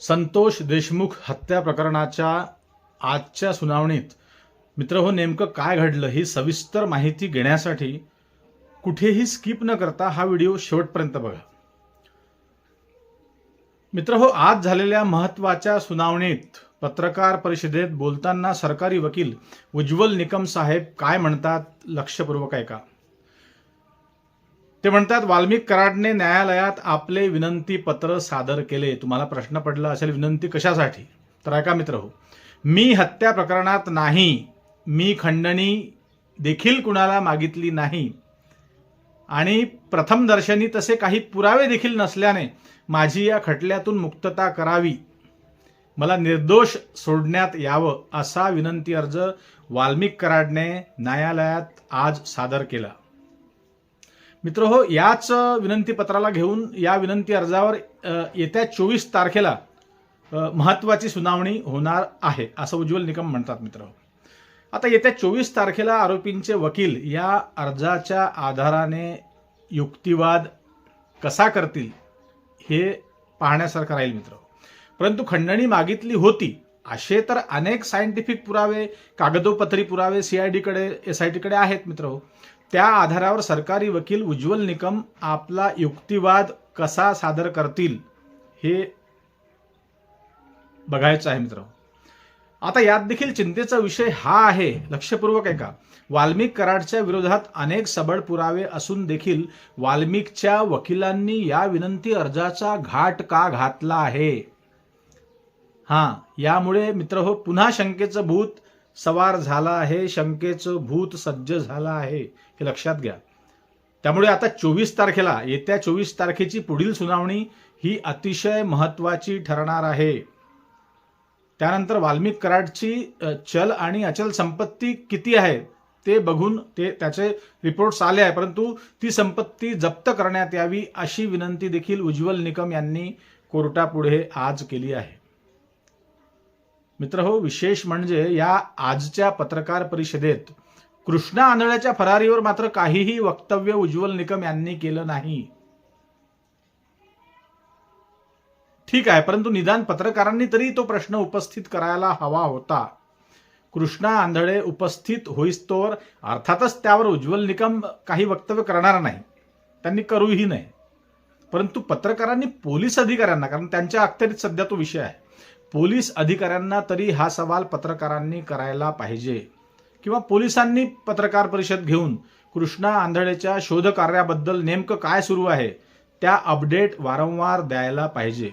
संतोष देशमुख हत्या प्रकरणाच्या आजच्या सुनावणीत मित्र हो नेमकं काय घडलं ही सविस्तर माहिती घेण्यासाठी कुठेही स्किप न करता हा व्हिडिओ शेवटपर्यंत बघा. मित्र हो आज झालेल्या महत्त्वाच्या सुनावणीत पत्रकार परिषदेत बोलताना सरकारी वकील उज्ज्वल निकम साहेब काय म्हणतात लक्षपूर्वक ऐका. ते म्हणतात वाल्मिक कराडने न्यायालयात आपले विनंती पत्र सादर केले. तुम्हाला प्रश्न पडला असेल विनंती कशासाठी? तर ऐका मित्र हो मी हत्या प्रकरणात नाही मी खंडणी देखील कुणाला मागितली नाही आणि प्रथमदर्शनी तसे काही पुरावे देखील नसल्याने माझी या खटल्यातून मुक्तता करावी. मला निर्दोष सोडण्यात यावं असा विनंती अर्ज वाल्मिक कराडने न्यायालयात आज सादर केला. मित्र हो याच विनंती पत्राला घेऊन या विनंती अर्जावर येत्या चोवीस तारखेला महत्त्वाची महत्वाची सुनावणी होणार आहे असं उज्ज्वल निकम म्हणतात मित्र हो. आता येत्या चोवीस तारखेला आरोपींचे वकील या अर्जाच्या आधाराने युक्तिवाद कसा करतील हे पाहण्यासारखं राहील मित्र हो. परंतु खंडणी मागितली होती असे तर अनेक सायंटिफिक पुरावे कागदोपत्री पुरावे सीआयडीकडे एस आय टीकडे आहेत मित्र. त्या आधारावर सरकारी वकील उज्ज्वल निकम आपला युक्तिवाद कसा सादर करतील हे बघायचं आहे मित्र. आता यात देखील चिंतेचा विषय हा आहे लक्षपूर्वक आहे का वाल्मिक कराडच्या विरोधात अनेक सबळ पुरावे असून देखील वाल्मिकच्या वकिलांनी या विनंती अर्जाचा घाट का घातला आहे? हा यामुळे मित्र हो पुन्हा शंकेचं भूत सवार झाला आहे शंकेचं भूत सज्ज झालं आहे हे लक्षात घ्या. त्यामुळे आता चोवीस तारखेला येत्या चोवीस तारखेची पुढील सुनावणी ही अतिशय महत्वाची ठरणार आहे. त्यानंतर वाल्मिक कराडची चल आणि अचल संपत्ती किती आहे ते बघून ते त्याचे रिपोर्ट्स आले आहे परंतु ती संपत्ती जप्त करण्यात यावी अशी विनंती देखील उज्ज्वल निकम यांनी कोर्टापुढे आज केली आहे. मित्र हो विशेष म्हणजे या आजच्या पत्रकार परिषदेत कृष्णा आंधळ्याच्या फरारीवर मात्र काहीही वक्तव्य उज्ज्वल निकम यांनी केलं नाही. ठीक आहे परंतु निदान पत्रकारांनी तरी तो प्रश्न उपस्थित करायला हवा होता. कृष्णा आंधळे उपस्थित होईस्तोवर अर्थातच त्यावर उज्ज्वल निकम काही वक्तव्य करणार नाही. त्यांनी करूही नाही परंतु पत्रकारांनी पोलीस अधिकाऱ्यांना कारण त्यांच्या अखत्यारीत सध्या तो विषय आहे पोलीस अधिकाऱ्यांना तरी हा सवाल पत्रकारांनी करायला पाहिजे. किंवा पोलिसांनी पत्रकार परिषद घेऊन कृष्णा आंधळेच्या शोधकार्याबद्दल नेमकं काय सुरू आहे त्या अपडेट वारंवार द्यायला पाहिजे.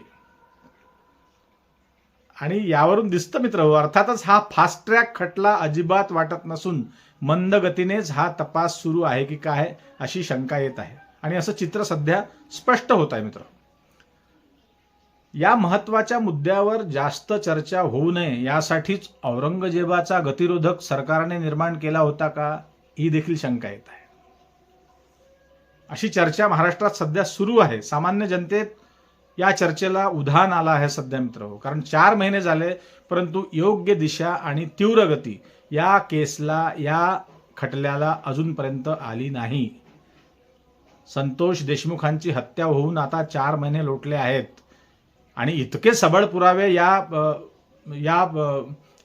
आणि यावरून दिसतं मित्र अर्थातच हा फास्ट ट्रॅक खटला अजिबात वाटत नसून मंद गतीनेच हा तपास सुरू आहे की काय अशी शंका येत आहे. आणि असं चित्र सध्या स्पष्ट होत आहे मित्र. या महत्त्वाच्या मुद्द्यावर जास्त चर्चा होऊ नये यासाठीच औरंगजेबाचा गतिरोधक सरकारने निर्माण केला होता का ही देखील शंका येत आहे. अशी चर्चा महाराष्ट्रात सध्या सुरू आहे. सामान्य जनतेत या चर्चेला उधाण आला आहे सध्या मित्र हो. कारण चार महिने झाले परंतु योग्य दिशा आणि तीव्र गती या केसला या खटल्याला अजूनपर्यंत आली नाही. संतोष देशमुखांची हत्या होऊन आता चार महिने लोटले आहेत. आणि इतके सबळ पुरावे या या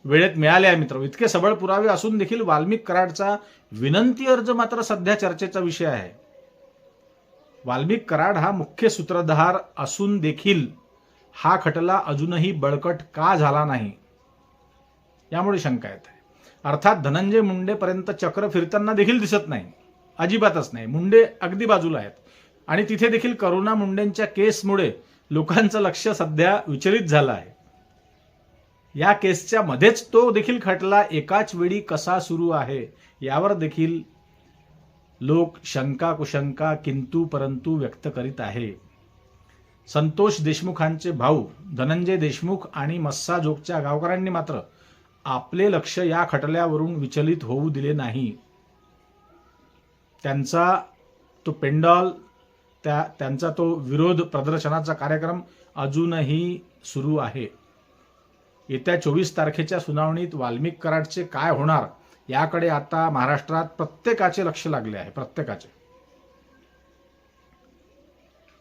वेळेत मिळाले आहे मित्र. इतके सबळ पुरावे असून देखील वाल्मिक कराडचा विनंती अर्ज मात्र सध्या चर्चेचा विषय आहे. वाल्मिक कराड हा मुख्य सूत्रधार असून देखील हा खटला अजूनही बळकट का झाला नाही यामुळे शंका येत आहे. अर्थात धनंजय मुंडेपर्यंत चक्र फिरताना देखील दिसत नाही अजिबातच नाही. मुंडे अगदी बाजूला आहेत. आणि तिथे देखील करुणा मुंडेंच्या केसमुळे लोकांचं लक्ष सध्या विचलित झालं आहे. या केसच्या मध्येच तो देखील खटला एकाच वेळी कसा सुरू आहे यावर देखील लोक शंका कुशंका किंतु परंतु व्यक्त करीत आहे. संतोष देशमुखांचे भाऊ धनंजय देशमुख आणि मस्साजोगच्या गावकऱ्यांनी मात्र आपले लक्ष या खटल्यावरून विचलित होऊ दिले नाही. त्यांचा तो पेंडॉल त्या त्यांचा तो विरोध प्रदर्शनाचा कार्यक्रम अजूनही सुरू आहे. येत्या चोवीस तारखेच्या सुनावणीत वाल्मिक कराडचे काय होणार याकडे आता महाराष्ट्रात प्रत्येकाचे लक्ष लागले आहे प्रत्येकाचे.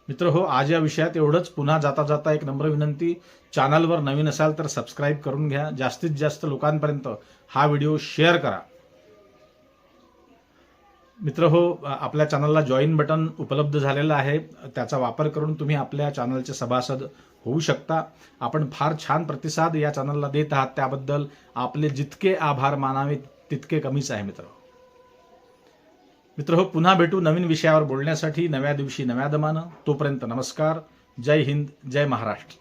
मित्र हो आज या विषयात एवढंच. पुन्हा जाता जाता एक नम्र विनंती. चॅनलवर नवीन असाल तर सबस्क्राईब करून घ्या. जास्तीत जास्त लोकांपर्यंत हा व्हिडिओ शेअर करा. मित्र हो आपल्या चॅनलला जॉईन बटन उपलब्ध झालेलं आहे. त्याचा वापर करून तुम्ही आपल्या चॅनलचे सभासद होऊ शकता. आपण फार छान प्रतिसाद या चॅनलला देत आहात. त्याबद्दल आपले जितके आभार मानावे तितके कमीच आहे मित्र हो. मित्र हो पुन्हा भेटू नवीन विषयावर बोलण्यासाठी. नव्या दिवशी नव्या दमानं. तोपर्यंत नमस्कार. जय हिंद जय महाराष्ट्र.